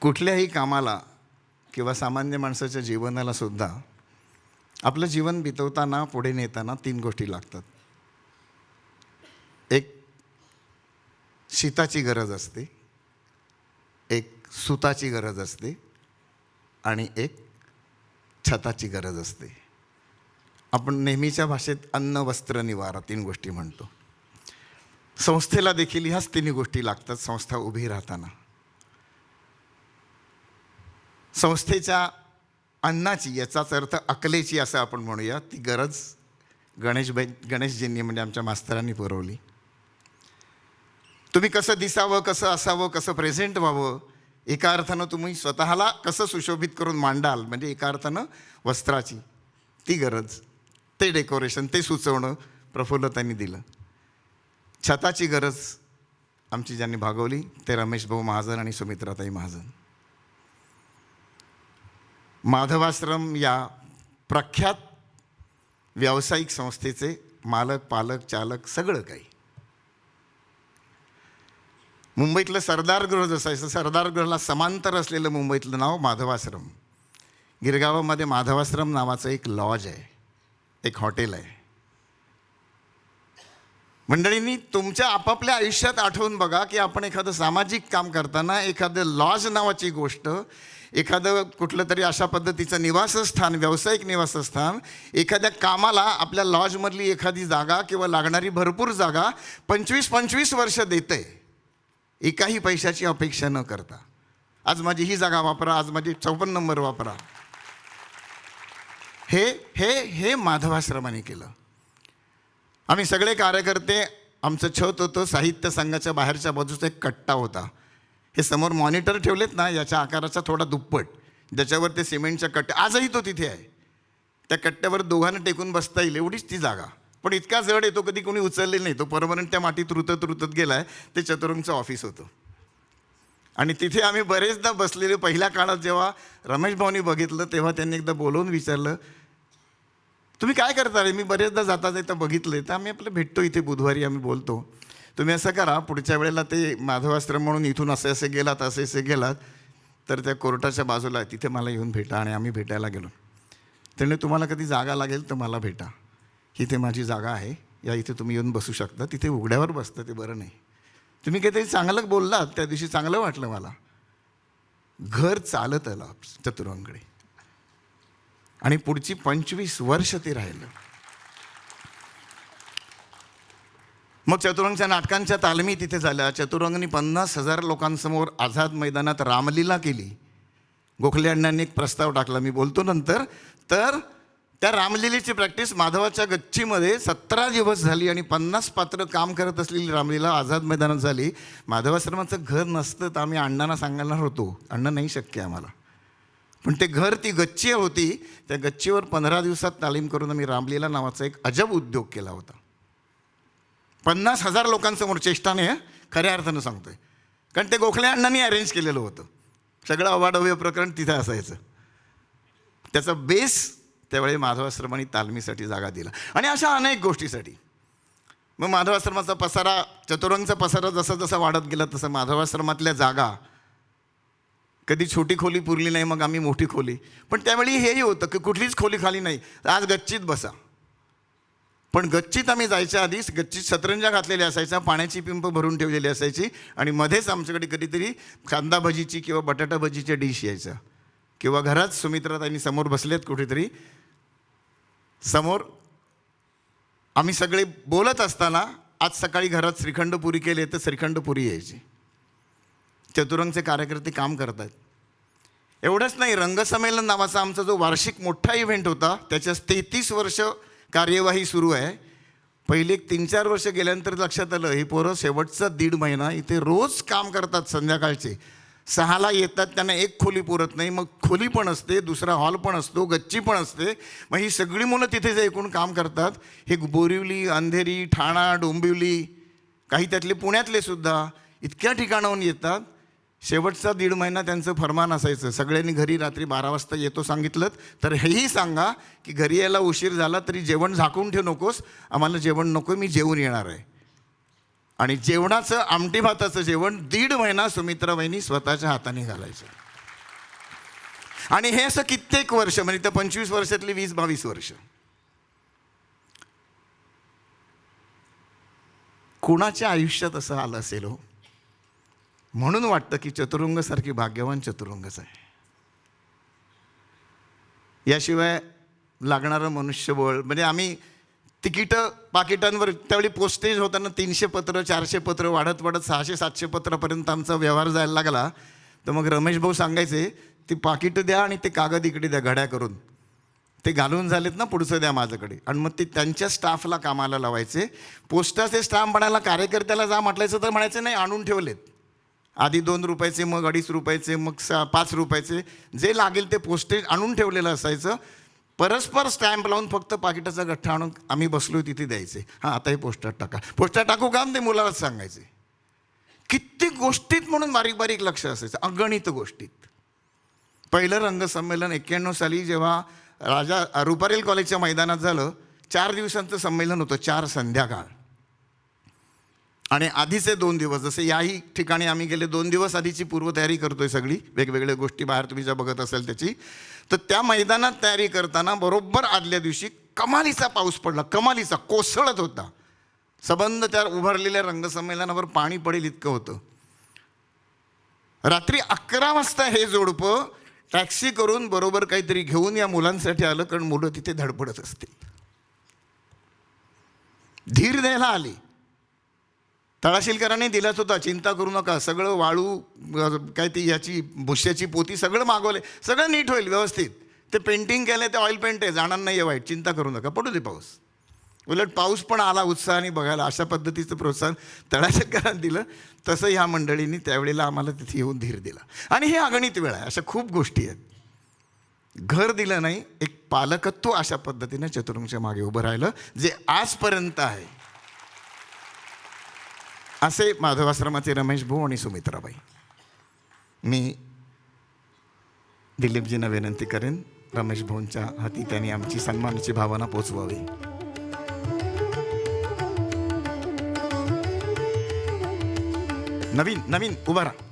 कुठल्याही कामाला किंवा सामान्य माणसाच्या जीवनाला सुद्धा आपलं जीवन बितवताना पुढे नेताना तीन गोष्टी लागतात. एक शीताची गरज असते एक सुताची गरज असते आणि एक छताची गरज असते. आपण नेहमीच्या भाषेत अन्न वस्त्र निवारा तीन गोष्टी म्हणतो. संस्थेला देखील ह्याच तिन्ही गोष्टी लागतात संस्था उभी राहताना. संस्थेच्या अन्नाची याचाच अर्थ अकलेची असं आपण म्हणूया. ती गरज गणेशबाई गणेशजींनी म्हणजे आमच्या मास्तरांनी पुरवली. तुम्ही कसं दिसावं कसं असावं कसं प्रेझेंट व्हावं एका अर्थानं तुम्ही स्वतःला कसं सुशोभित करून मांडाल म्हणजे एका अर्थानं वस्त्राची ती गरज ते डेकोरेशन ते सुचवणं प्रफुल्ल त्यांनी दिलं. छताची गरज आमची ज्यांनी भागवली ते रमेश भाऊ महाजन आणि सुमित्राताई महाजन. माधवाश्रम या प्रख्यात व्यावसायिक संस्थेचे मालक पालक चालक सगळं काही. मुंबईतलं सरदार गृह जसं आहे सरदार गृहाला समांतर असलेलं मुंबईतलं नाव माधवाश्रम. गिरगावामध्ये माधवाश्रम नावाचं एक लॉज आहे एक हॉटेल आहे. मंडळींनी तुमच्या आपापल्या आयुष्यात आठवून बघा की आपण एखादं सामाजिक काम करताना एखादं लॉज नावाची गोष्ट एखादं कुठलं तरी अशा पद्धतीचं निवासस्थान व्यावसायिक निवासस्थान एखाद्या कामाला आपल्या लॉजमधली एखादी जागा किंवा लागणारी भरपूर जागा पंचवीस पंचवीस वर्ष देते. एकाही पैशाची अपेक्षा न करता. आज माझी ही जागा वापरा आज माझी चौपन्न नंबर वापरा. हे हे हे माधवाश्रमाने केलं. आम्ही सगळे कार्यकर्ते आमचं छत होतं साहित्य संघाच्या बाहेरच्या बाजूचा एक कट्टा होता. हे समोर मॉनिटर ठेवलेत ना याच्या आकाराचा थोडा दुप्पट. ज्याच्यावर ते सिमेंटच्या कट्टे आजही तो तिथे आहे. त्या कट्ट्यावर दोघांना टेकून बसता येईल एवढीच ती जागा. पण इतका जड येतो कधी कोणी उचललेला नाही. तो परमनंट त्या मातीत रुतत रुतत गेलाय ते चतुरंगचं ऑफिस होतं. आणि तिथे आम्ही बरेचदा बसलेले पहिल्या काळात जेव्हा रमेश भाऊनी बघितलं तेव्हा त्यांनी एकदा बोलवून विचारलं तुम्ही काय करता रे? मी बरेचदा जाता जाता बघितले तर आम्ही आपलं भेटतो इथे बुधवारी आम्ही बोलतो. तुम्ही असं करा पुढच्या वेळेला ते माधवाश्रम म्हणून इथून असे असे गेलात असे असे गेलात तर त्या कोर्टाच्या बाजूला आहे, तिथे मला येऊन भेटा आणि आम्ही भेटायला गेलो. त्याने तुम्हाला कधी जागा लागेल तर मला भेटा. इथे माझी जागा आहे. या इथे तुम्ही येऊन बसू शकता. तिथे उघड्यावर बसतं ते बरं नाही. तुम्ही काहीतरी चांगलं बोललात त्या दिवशी चांगलं वाटलं मला. घर चालत आलं चतुरंगकडे आणि पुढची पंचवीस वर्ष ते राहिलं. मग चतुरंगच्या नाटकांच्या तालमी तिथे झाल्या. चतुरंगनी पन्नास हजार लोकांसमोर आझाद मैदानात रामलीला केली. गोखले अण्णांनी एक प्रस्ताव टाकला. मी बोलतो नंतर तर त्या रामलीलेची प्रॅक्टिस माधवाच्या गच्चीमध्ये सतरा दिवस झाली आणि पन्नास पात्र काम करत असलेली रामलीला आझाद मैदानात झाली. माधवाश्रमाचं घर नसतं तर आम्ही अण्णांना सांगणार होतो. अण्णा नाही शक्य आम्हाला. पण ते घर ती गच्ची होती त्या गच्चीवर पंधरा दिवसात तालीम करून आम्ही रामलीला नावाचा एक अजब उद्योग केला होता. पन्नास हजार लोकांसमोर चेष्टाने खऱ्या अर्थानं सांगतोय. कारण ते गोखले अण्णांनी अरेंज केलेलं होतं. सगळं अवाढव्य प्रकरण तिथं असायचं. त्याचा बेस त्यावेळी माधवाश्रमाने तालमीसाठी जागा दिला. आणि अशा अनेक गोष्टीसाठी. मग माधवाश्रमाचा पसारा चतुरंगचा पसारा जसा जसा वाढत गेला तसं माधवाश्रमातल्या जागा कधी छोटी खोली पुरली नाही मग आम्ही मोठी खोली. पण त्यावेळी हेही होतं की कुठलीच खोली खाली नाही. आज गच्चीत बसा. पण गच्चीत आम्ही जायच्या आधीच गच्चीत सतरंजा घातलेल्या असायच्या पाण्याची पिंप भरून ठेवलेली असायची आणि मध्येच आमच्याकडे कधीतरी कांदा भजीची किंवा बटाटा भजीच्या डिश यायच्या किंवा घरात सुमित्रा त्यांनी समोर बसलेत कुठेतरी. समोर आम्ही सगळे बोलत असताना आज सकाळी घरात श्रीखंड पुरी केले तर श्रीखंड पुरी यायची. चतुरंगचे कार्यकर्ते काम करत आहेत एवढंच नाही रंगसंमेलन नावाचा आमचा जो वार्षिक मोठा इव्हेंट होता त्याच्यात तेहतीस वर्ष कार्यवाही सुरू आहे. पहिले एक तीन चार वर्ष गेल्यानंतर लक्षात आलं ही पोरं शेवटचा दीड महिना इथे रोज काम करतात संध्याकाळचे. सहाला येतात त्यांना एक खोली पुरत नाही मग खोली पण असते दुसरा हॉल पण असतो गच्ची पण असते. मग ही सगळी मुलं तिथे जे एकूण काम करतात हे बोरिवली अंधेरी ठाणा डोंबिवली काही त्यातले पुण्यातले सुद्धा इतक्या ठिकाणाहून येतात. शेवटचा दीड महिना त्यांचं फरमान असायचं. सगळ्यांनी घरी रात्री बारा वाजता येतो सांगितलं. तर हेही सांगा की घरी यायला उशीर झाला तरी जेवण झाकून ठेवू नकोस. आम्हाला जेवण नको मी जेवून येणार आहे. आणि जेवणाचं आमटी भाताचं जेवण दीड महिना सुमित्राबाईंनी स्वतःच्या हाताने घालायचं. आणि हे असं कित्येक वर्ष म्हणजे त्या पंचवीस वर्षातली वीस बावीस वर्ष. कुणाच्या आयुष्यात असं आलं असेल हो? म्हणून वाटतं की चतुरुंगसारखी भाग्यवान चतुरुंगच आहे. याशिवाय लागणारं मनुष्यबळ म्हणजे आम्ही तिकीटं पाकिटांवर त्यावेळी पोस्टेज होताना तीनशे पत्र चारशे पत्र वाढत वाढत सहाशे सातशे पत्रापर्यंत आमचा व्यवहार जायला लागला. तर मग रमेश भाऊ सांगायचे ती पाकिटं द्या आणि ते कागद इकडे द्या घड्या करून. ते घालून झालेत ना पुढचं द्या माझ्याकडे. आणि मग ते त्यांच्या स्टाफला कामाला लावायचे. पोस्टाचे स्टाफ म्हणायला कार्यकर्त्याला जा म्हटलायचं तर म्हणायचं नाही आणून ठेवलेत. आधी दोन रुपयाचे मग अडीच रुपयाचे मग सा पाच रुपयाचे. जे लागेल ते पोस्टेज आणून ठेवलेलं असायचं. परस्पर स्टॅम्प लावून फक्त पाकिटाचा गठ्ठा आणून आम्ही बसलो तिथे द्यायचे. हां आता हे पोस्टात टाका. पोस्टात टाकू का? ते मुलालाच सांगायचे. कित्येक गोष्टीत म्हणून बारीक बारीक लक्ष असायचं. अगणित गोष्टीत. पहिलं रंगसंमेलन एक्क्याण्णव साली जेव्हा राजा रुपारेल कॉलेजच्या मैदानात झालं चार दिवसांचं संमेलन होतं चार संध्याकाळ. आणि आधीचे दोन दिवस जसे याही ठिकाणी आम्ही गेले दोन दिवस आधीची पूर्वतयारी करतोय सगळी वेगवेगळ्या गोष्टी बाहेर तुम्ही ज्या बघत असाल त्याची. तर त्या मैदानात तयारी करताना बरोबर आदल्या दिवशी कमालीचा पाऊस पडला कमालीचा कोसळत होता. सबंध त्या उभारलेल्या रंगसंमेलनावर पाणी पडेल इतकं होतं. रात्री अकरा वाजता हे जोडपं टॅक्सी करून बरोबर काहीतरी घेऊन या मुलांसाठी आलं कारण मुलं तिथे धडपडत असतील. धीर द्यायला आली. तळाशीलकरांनी दिलाच होता चिंता करू नका. सगळं वाळू काय ती याची भुश्याची पोती सगळं मागवले. सगळं नीट होईल व्यवस्थित. ते पेंटिंग केलं ते ऑइल पेंट आहे. जाणार नाही आहे वाईट. चिंता करू नका. पडू दे पाऊस. उलट पाऊस पण आला उत्साहाने बघायला. अशा पद्धतीचं प्रोत्साहन तळाशीलकरांनी दिलं. तसं ह्या मंडळींनी त्यावेळेला आम्हाला तिथे येऊन धीर दिला. आणि हे अगणित वेळ आहे. अशा खूप गोष्टी आहेत. घर दिलं नाही. एक पालकत्व अशा पद्धतीनं चतुर्मुखच्या मागे उभं राहिलं. जे आजपर्यंत आहे असे माधवाश्रमाचे रमेश भाऊ आणि सुमित्राबाई. मी दिलीपजींना विनंती करेन रमेश भाऊंच्या हाती त्यांनी आमची सन्मानाची भावना पोचवावी. नवीन नवीन उभा राहा.